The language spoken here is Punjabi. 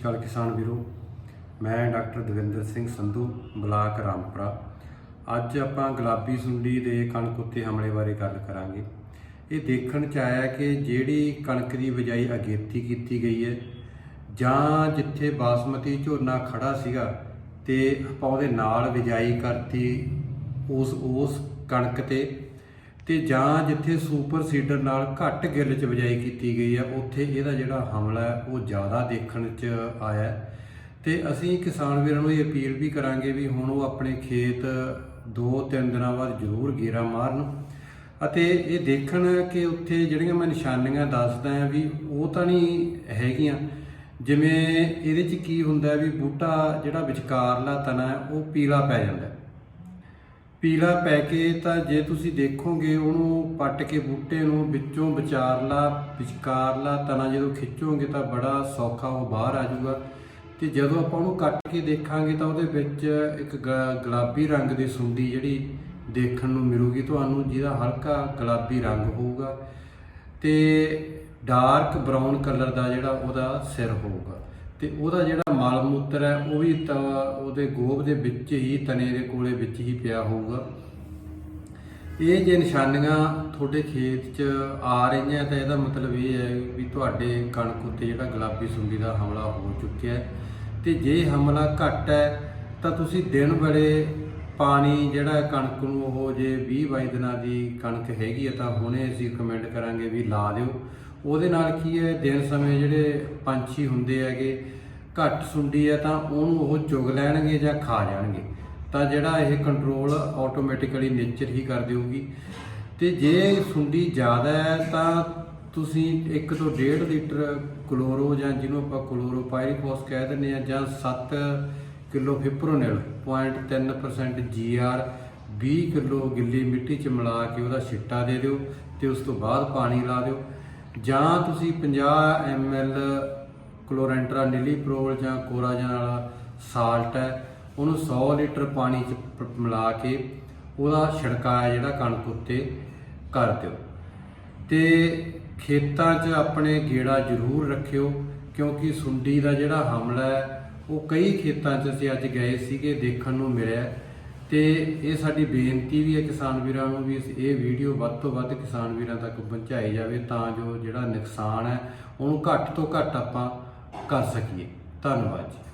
ਸ਼੍ਰੀ ਅਕਾਲ ਕਿਸਾਨ ਵੀਰੋ, ਮੈਂ ਡਾਕਟਰ ਦਵਿੰਦਰ ਸਿੰਘ ਸੰਧੂ, ਬਲਾਕ ਰਾਮਪੁਰਾ। ਅੱਜ ਆਪਾਂ ਗੁਲਾਬੀ ਸੁੰਡੀ ਦੇ ਕਣਕ ਉੱਤੇ ਹਮਲੇ ਬਾਰੇ ਗੱਲ ਕਰਾਂਗੇ। ਇਹ ਦੇਖਣ ਚ ਆਇਆ ਕਿ ਜਿਹੜੀ ਕਣਕ ਦੀ ਬਿਜਾਈ ਅਗੇਤੀ ਕੀਤੀ ਗਈ ਹੈ, ਜਾਂ ਜਿੱਥੇ ਬਾਸਮਤੀ ਝੋਨਾ ਖੜਾ ਸੀਗਾ ਤੇ ਆਪਾਂ ਉਹਦੇ ਨਾਲ ਬਿਜਾਈ ਕਰਤੀ, ਉਸ ਉਸ ਕਣਕ ਤੇ ਤੇ ਜਾਂ ਜਿੱਥੇ ਸੁਪਰ ਸੀਡਰ ਨਾਲ ਘੱਟ ਗਿੱਲ ਚ ਬਿਜਾਈ ਕੀਤੀ ਗਈ ਹੈ ਉੱਥੇ ਇਹਦਾ ਜਿਹੜਾ ਹਮਲਾ ਹੈ, ਉਹ ਜ਼ਿਆਦਾ ਦੇਖਣ ਚ ਆਇਆ ਹੈ। ਤੇ ਅਸੀਂ ਕਿਸਾਨ ਵੀਰਾਂ ਨੂੰ ਇਹ ਅਪੀਲ ਵੀ ਕਰਾਂਗੇ ਵੀ ਹੁਣ ਉਹ ਆਪਣੇ ਖੇਤ 2-3 ਦਿਨਾਂ ਬਾਅਦ ਜ਼ਰੂਰ ਗੇਰਾ ਮਾਰਨ ਅਤੇ ਇਹ ਦੇਖਣ ਕਿ ਉੱਥੇ ਜਿਹੜੀਆਂ ਮੈਂ ਨਿਸ਼ਾਨੀਆਂ ਦੱਸਦਾ ਆ ਵੀ ਉਹ ਤਾਂ ਨਹੀਂ ਹੈਗੀਆਂ ਜਿਵੇਂ ਇਹਦੇ ਚ ਕੀ ਹੁੰਦਾ ਵੀ ਬੂਟਾ ਜਿਹੜਾ ਵਿਚਕਾਰਲਾ ਤਣਾ ਹੈ, ਉਹ ਪੀਲਾ ਪੈ ਜਾਂਦਾ ਪੀਲਾ ਪੈ ਕੇ ਤਾਂ ਜੇ ਤੁਸੀਂ ਦੇਖੋਗੇ ਉਹਨੂੰ ਪੱਟ ਕੇ ਬੂਟੇ ਨੂੰ ਵਿੱਚੋਂ ਵਿਚਾਰਲਾ ਵਿਚਕਾਰਲਾ ਤਣਾ ਜਦੋਂ ਖਿੱਚੋਗੇ ਤਾਂ ਬੜਾ ਸੌਖਾ ਉਹ ਬਾਹਰ ਆ ਜਾਊਗਾ। ਤੇ ਜਦੋਂ ਆਪਾਂ ਉਹਨੂੰ ਕੱਟ ਕੇ ਦੇਖਾਂਗੇ ਤਾਂ ਉਹਦੇ ਵਿੱਚ ਇੱਕ ਗੁਲਾਬੀ ਰੰਗ ਦੀ ਸੁੰਡੀ ਜਿਹੜੀ ਦੇਖਣ ਨੂੰ ਮਿਲੂਗੀ, ਤੁਹਾਨੂੰ ਜਿਹਦਾ ਹਲਕਾ ਗੁਲਾਬੀ ਰੰਗ ਹੋਊਗਾ ਤੇ ਡਾਰਕ ਬਰਾਊਨ ਕਲਰ ਦਾ ਜਿਹੜਾ ਉਹਦਾ ਸਿਰ ਹੋਊਗਾ। ਤੇ ਉਹਦਾ ਜਿਹੜਾ ਮਲ ਮੂਤਰ ਹੈ, ਉਹ ਵੀ ਤਾਂ ਉਹਦੇ ਗੋਭ ਦੇ ਵਿੱਚ ਹੀ ਤਨੇ ਦੇ ਕੋਲੇ ਵਿੱਚ ਹੀ ਪਿਆ ਹੋਊਗਾ। ਇਹ ਜੇ ਨਿਸ਼ਾਨੀਆਂ ਤੁਹਾਡੇ ਖੇਤ 'ਚ ਆ ਰਹੀਆਂ, ਤਾਂ ਇਹਦਾ ਮਤਲਬ ਇਹ ਹੈ ਵੀ ਤੁਹਾਡੇ ਕਣਕ ਉੱਤੇ ਜਿਹੜਾ ਗੁਲਾਬੀ ਸੁੰਡੀ ਦਾ ਹਮਲਾ ਹੋ ਚੁੱਕਿਆ ਹੈ। ਤੇ ਜੇ ਹਮਲਾ ਘੱਟ ਹੈ, ਤਾਂ ਤੁਸੀਂ ਦਿਨ ਵੇਲੇ ਪਾਣੀ ਜਿਹੜਾ ਕਣਕ ਨੂੰ, ਉਹ ਜੇ 20 22 ਦਿਨਾਂ ਦੀ ਕਣਕ ਹੈਗੀ ਹੈ, ਤਾਂ ਹੁਣੇ ਅਸੀਂ ਕਮੈਂਟ ਕਰਾਂਗੇ ਵੀ ਲਾ ਦਿਓ। ਉਹਦੇ ਨਾਲ ਕੀ ਹੈ, ਦਿਨ ਸਮੇਂ ਜਿਹੜੇ ਪੰਛੀ ਹੁੰਦੇ ਹੈਗੇ, ਘੱਟ ਸੁੰਡੀ ਹੈ, ਤਾਂ ਉਹਨੂੰ ਉਹ ਚੁਗ ਲੈਣਗੇ ਜਾਂ ਖਾ ਜਾਣਗੇ। ਤਾਂ ਜਿਹੜਾ ਇਹ ਕੰਟਰੋਲ ਆਟੋਮੈਟਿਕਲੀ ਨੇਚਰ ਹੀ ਕਰ ਦੇਊਗੀ। ਤੇ ਜੇ ਸੁੰਡੀ ਜ਼ਿਆਦਾ ਹੈ, ਤਾਂ ਤੁਸੀਂ 1 ਤੋਂ 1.5 ਲੀਟਰ ਕਲੋਰੋ ਜਾਂ ਜਿਹਨੂੰ ਆਪਾਂ ਕਲੋਰੋਪਾਇਰੀਫੋਸ ਕਹਿ ਦਿੰਦੇ ਆ ਜਾਂ 7 ਕਿਲੋ ਫਿਪਰੋਨਿਲ 0.3% ਜੀਆਰ 20 ਕਿਲੋ ਗਿੱਲੀ ਮਿੱਟੀ ਚ ਮਿਲਾ ਕੇ ਉਹਦਾ ਛਿੱਟਾ ਦੇ ਦਿਓ ਤੇ ਉਸ ਤੋਂ ਬਾਅਦ ਪਾਣੀ ਲਾ ਦਿਓ। ਜਾਂ ਤੁਸੀਂ 50 ml ਕਲੋਰੈਂਟਰਾ ਨੀਲੀਪ੍ਰੋਲ ਜਾਂ ਕੋਰਾਜਨ ਵਾਲਾ ਸਾਲਟ ਹੈ, ਉਹਨੂੰ 100 ਲੀਟਰ ਪਾਣੀ ਚ ਪ- ਮਿਲਾ ਕੇ ਉਹਦਾ ਛਿੜਕਾਅ ਜਿਹੜਾ ਕਣਕ ਉੱਤੇ ਕਰ ਦਿਓ। ਤੇ ਖੇਤਾਂ 'ਚ ਆਪਣੇ ਗੇੜਾ ਜ਼ਰੂਰ ਰੱਖਿਓ, ਕਿਉਂਕਿ ਸੁੰਡੀ ਦਾ ਜਿਹੜਾ ਹਮਲਾ ਹੈ, ਉਹ ਕਈ ਖੇਤਾਂ 'ਚ ਅਸੀਂ ਅੱਜ ਗਏ ਸੀਗੇ, ਦੇਖਣ ਨੂੰ ਮਿਲਿਆ। ਤੇ ਇਹ ਸਾਡੀ ਬੇਨਤੀ ਵੀ ਹੈ ਕਿਸਾਨ ਵੀਰਾਂ ਨੂੰ ਵੀ ਇਹ ਵੀਡੀਓ ਵੱਧ ਤੋਂ ਵੱਧ ਕਿਸਾਨ ਵੀਰਾਂ ਤੱਕ ਪਹੁੰਚਾਈ ਜਾਵੇ ਤਾਂ ਜੋ ਜਿਹੜਾ ਨੁਕਸਾਨ ਹੈ, ਉਹਨੂੰ ਘੱਟ ਤੋਂ ਘੱਟ ਆਪਾਂ ਕਰ ਸਕੀਏ। ਧੰਨਵਾਦ ਜੀ।